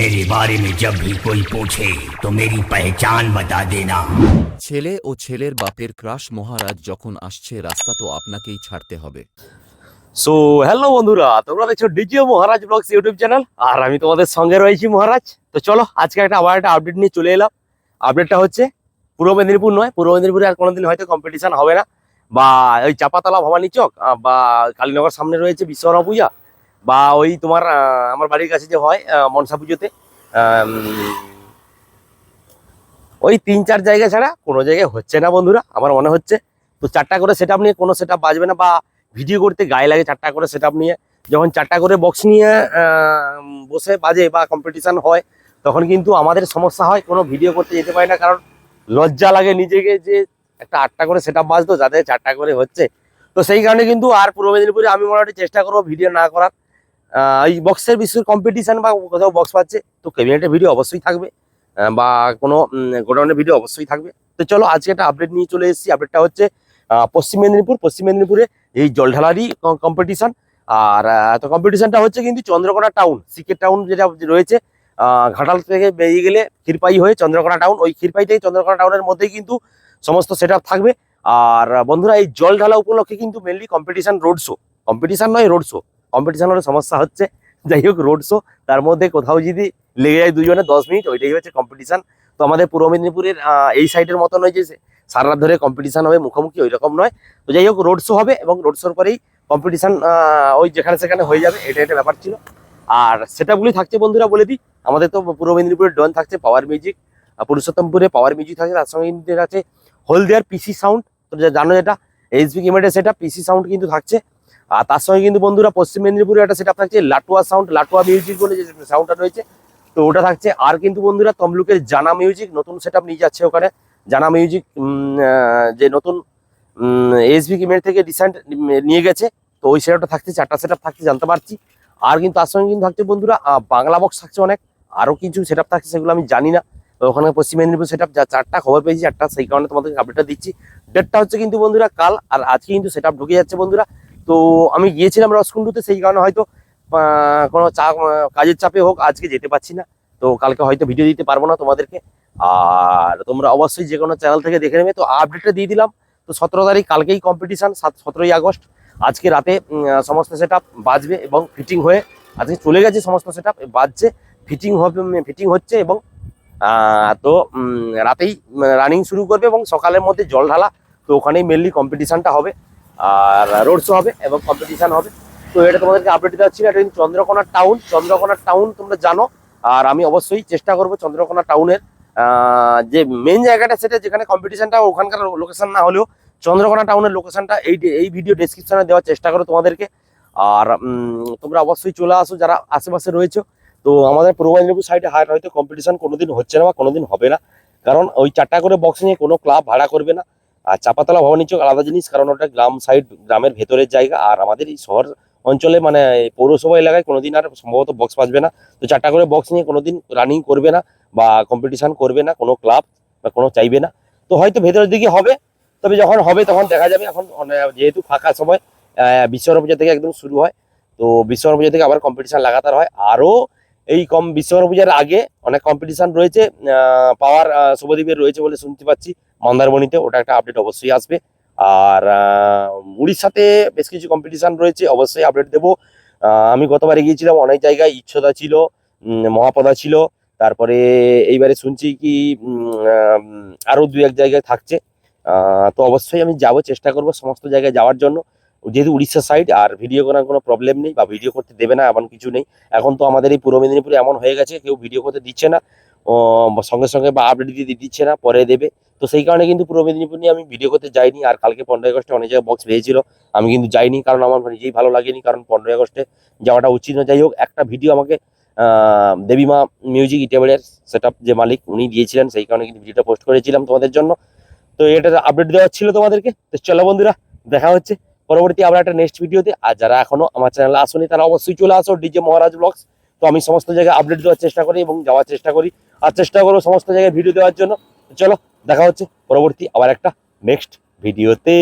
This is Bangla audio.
मेरे बारे में जब भी कोई पूछे तो मेरी पहचान बता देना ছেলে ও ছেলের বাপের ক্রাশ মহারাজ যখন আসছে রাস্তা তো আপনাকেই ছাড়তে হবে সো হ্যালো বন্ধুরা তোমরা দেখছো ডিজিও মহারাজ ব্লগস ইউটিউব চ্যানেল আর আমি তোমাদের সঙ্গে রয়েছি মহারাজ তো চলো আজকে একটা আবার একটা আপডেট নিয়ে চলে এলাম আপডেটটা হচ্ছে পূর্ব মেদিনীপুর নয় পূর্ব মেদিনীপুরে আর কোনোদিন হয়তো কম্পিটিশন হবে না বা ওই চাপাতলা ভবানী চক আহ, বা কালীনগর সামনে রয়েছে বিশ্বকর্মা পূজা বা ওই তোমার আমার বাড়ির কাছে যে হয় মনসা পুজোতে ওই তিন চার জায়গা ছাড়া কোনো জায়গায় হচ্ছে না বন্ধুরা, আমার মনে হচ্ছে। তো চারটা করে সেট নিয়ে কোনো সেট বাজবে না বা ভিডিও করতে গায়ে লাগে চারটা করে সেট নিয়ে। যখন চারটা করে বক্স নিয়ে বসে বাজে বা কম্পিটিশন হয়, তখন কিন্তু আমাদের সমস্যা হয়, কোনো ভিডিও করতে যেতে পারি না, কারণ লজ্জা লাগে নিজেকে যে একটা আটটা করে সেট বাজতো যাতে চারটা করে হচ্ছে। তো সেই কারণে কিন্তু আর পূর্ব মেদিনীপুরে আমি মোটামুটি চেষ্টা করব ভিডিও না করার। এই বক্সের বিশেষ কম্পিটিশান বা কোথাও বক্স পাচ্ছে, তো ক্যাবিনেটের ভিডিও অবশ্যই থাকবে বা কোনো গোডাউনের ভিডিও অবশ্যই থাকবে। তো চলো, আজকে একটা আপডেট নিয়ে চলে এসেছি। আপডেটটা হচ্ছে পশ্চিম মেদিনীপুর। পশ্চিম মেদিনীপুরে এই জলঢালারই কম্পিটিশন আর তো কম্পিটিশানটা হচ্ছে কিন্তু চন্দ্রকোনা টাউন সিকেট টাউন যেটা রয়েছে ঘাটাল থেকে বেরিয়ে গেলে ক্ষীরপাই হয়ে চন্দ্রকোনা টাউন ওই ক্ষীরপাই থেকে চন্দ্রকোনা টাউনের মধ্যেই কিন্তু সমস্ত সেট থাকবে। আর, বন্ধুরা, এই জল ঢালা উপলক্ষে কিন্তু mainly competition road show competition নয় রোড শো কম্পিটিশনের সমস্যা হচ্ছে। যাই হোক রোড শো তার মধ্যে কোথাও যদি লেগে যায় দুজনে দশ মিনিট, ওইটাই হচ্ছে কম্পিটিশন তো আমাদের পূর্ব মেদিনীপুরের এই সাইডের মতো নয় যে সারা রাত ধরে কম্পিটিশন হবে, মুখোমুখি ওই রকম নয়। তো যাই হোক রোড শো হবে এবং রোড শোর পরেই কম্পিটিশন ওই যেখানে সেখানে হয়ে যাবে, এটা একটা ব্যাপার ছিল। আর সেটাগুলি থাকছে বন্ধুরা বলে দিই। আমাদের তো পূর্ব মেদিনীপুরের ডন থাকছে পাওয়ার মিউজিক পুরুষোত্তমপুরে পাওয়ার মিউজিক থাকছে, তার সঙ্গে আছে হলদিয়ার পিসি সাউন্ড তো জানো যেটা এইচবি কিমেটের সেটা পিসি সাউন্ড কিন্তু থাকছে। আর তার সঙ্গে কিন্তু বন্ধুরা পশ্চিম মেদিনীপুরে একটা সেটা থাকছে, লাটুয়া সাউন্ড লাটুয়া মিউজিক বলে যে সাউন্ডটা রয়েছে। তো ওটা থাকছে। আর কিন্তু বন্ধুরা তমলুকের জানা মিউজিক নতুন সেট নিয়ে যাচ্ছে ওখানে। জানা মিউজিক যে নতুন এসবি কিমের থেকে রিসেন্ট নিয়ে গেছে। তো ওই সেটআপটা থাকছে, চারটা সেটআপ থাকছে, জানতে পারছি। আর কিন্তু তার সঙ্গে কিন্তু থাকছে বন্ধুরা বাংলা বক্স থাকছে অনেক। আরও কিছু সেটআপ থাকছে, সেগুলো আমি জানি না। ওখানে পশ্চিম মেদিনীপুর সেটআপ যা চারটা খবর পেয়েছি, চারটা, সেই কারণে তোমাদেরকে আপডেটটা দিচ্ছি। ডেটটা হচ্ছে কিন্তু বন্ধুরা কাল, আর আজকে কিন্তু সেটআপ ঢুকে যাচ্ছে বন্ধুরা। তো আমি গিয়েছিলাম রসকুন্ডুতে সেই কারণে হয়তো কোনো চা কাজের চাপে হোক, আজকে যেতে পারছি না। তো কালকে হয়তো ভিডিও দিতে পারব না তোমাদেরকে। আর তোমরা অবশ্যই যে কোনো চ্যানেল থেকে দেখে নেবে। তো আপডেটটা দিয়ে দিলাম। তো সতেরো তারিখ কালকেই কম্পিটিশান সাত, সতেরোই আগস্ট। আজকে রাতে সমস্ত সেট বাজবে এবং ফিটিং হয়ে, আজকে চলে গেছে সমস্ত সেট আপ বাজছে ফিটিং হবে ফিটিং হচ্ছে এবং তো রাতেই রানিং শুরু করবে এবং সকালের মধ্যে জল ঢালা। তো ওখানেই মেনলি কম্পিটিশানটা হবে। আর রোড শো হবে এবং কম্পিটিশন হবে। তো এটা তোমাদেরকে আপডেট দেওয়া ছিল এটা কিন্তু চন্দ্রকোনা টাউন চন্দ্রকোনা টাউন তোমরা জানো, আর আমি অবশ্যই চেষ্টা করব চন্দ্রকোনা টাউনের যে মেন জায়গাটা সেটা, যেখানে কম্পিটিশনটা ওখানকার লোকেশন না হলেও চন্দ্রকোনা টাউনের লোকেশনটা এই এই ভিডিও ডেসক্রিপশনে দেওয়ার চেষ্টা করো তোমাদেরকে। আর তোমরা অবশ্যই চলে আসো, যারা আশেপাশে রয়েছে। তো আমাদের পূর্ব মেদিনীপুর সাইডে হাট হয়তো কম্পিটিশন কোনোদিন হচ্ছে না বা কোনোদিন হবে না। কারণ ওই চারটা করে বক্স নিয়ে কোনো ক্লাব ভাড়া করবে না। আর চাপাতলা ভবানী চোখ আলাদা জিনিস, কারণ ওটা গ্রাম সাইড গ্রামের ভেতরের জায়গা। আর আমাদের এই শহর অঞ্চলে মানে পৌরসভা এলাকায় কোনোদিন আর সম্ভবত বক্স বাজবে না। তো চারটা করে বক্স নিয়ে কোনোদিন রানিং করবে না বা কম্পিটিশন করবে না, কোনো ক্লাব বা কোনো চাইবে না। তো হয়তো ভেতরের দিকে হবে, তবে যখন হবে তখন দেখা যাবে। এখন যেহেতু ফাঁকা সময় বিশ্বকর্মা পূজা থেকে একদম শুরু হয়। তো বিশ্বকর্মা পূজা থেকে আবার কম্পিটিশন লাগাতার হয়। আরও এই কম বিশ্বকর্মা পূজার আগে অনেক কম্পিটিশন রয়েছে। পাওয়ার শুভদ্বীপের রয়েছে বলে শুনতে পাচ্ছি। মন্দারমণিতে ওটা একটা আপডেট অবশ্যই আসবে। আর আহ, উড়িষ্যাতে বেশ কিছু কম্পিটিশান রয়েছে অবশ্যই আপডেট দেবো। আমি গতবারে গিয়েছিলাম অনেক জায়গায় ইচ্ছদা ছিল মহাপদা ছিল। তারপরে এইবারে শুনছি কি আরও দু এক জায়গায় থাকছে। তো অবশ্যই আমি যাব চেষ্টা করব সমস্ত জায়গায় যাওয়ার জন্য। যেহেতু উড়িষ্যা সাইড আর ভিডিও করার কোনো প্রবলেম নেই বা ভিডিও করতে দেবে না এমন কিছু নেই। এখন তো আমাদের এই পূর্ব মেদিনীপুরে এমন হয়ে গেছে কেউ ভিডিও করতে দিচ্ছে না। সঙ্গে সঙ্গে বা আপডেট দিয়ে দিচ্ছে না, পরে দেবে। তো সেই কারণে কিন্তু পূর্ব মেদিনীপুর নিয়ে আমি ভিডিও করতে যাইনি, আর কালকে পনেরোই আগস্টে অনেক জায়গায় বক্স পেয়েছিল, আমি কিন্তু যাইনি, কারণ আমার নিজেই ভালো লাগেনি, কারণ পনেরোই আগস্টে যাওয়াটা উচিত না। যাই হোক, একটা ভিডিও আমাকে দেবীমা মিউজিক ইটেবলের সেট যে মালিক, উনি দিয়েছিলেন, সেই কারণে কিন্তু ভিডিওটা পোস্ট করেছিলাম তোমাদের জন্য। তো এটা আপডেট দেওয়া ছিল তোমাদেরকে। তো চলো বন্ধুরা, দেখা হচ্ছে পরবর্তী আবার একটা নেক্সট ভিডিওতে আর যারা এখনও আমার চ্যানেলে আসেনি, তারা অবশ্যই চলে আসো ডিজে মহারাজ ব্লগস তো আমি সমস্ত জায়গায় আপডেট দেওয়ার চেষ্টা করি এবং যাওয়ার চেষ্টা করি। আর চেষ্টা করব সমস্ত জায়গায় ভিডিও দেওয়ার জন্য। চলো, দেখা হচ্ছে পরবর্তী আবার একটা নেক্সট ভিডিওতে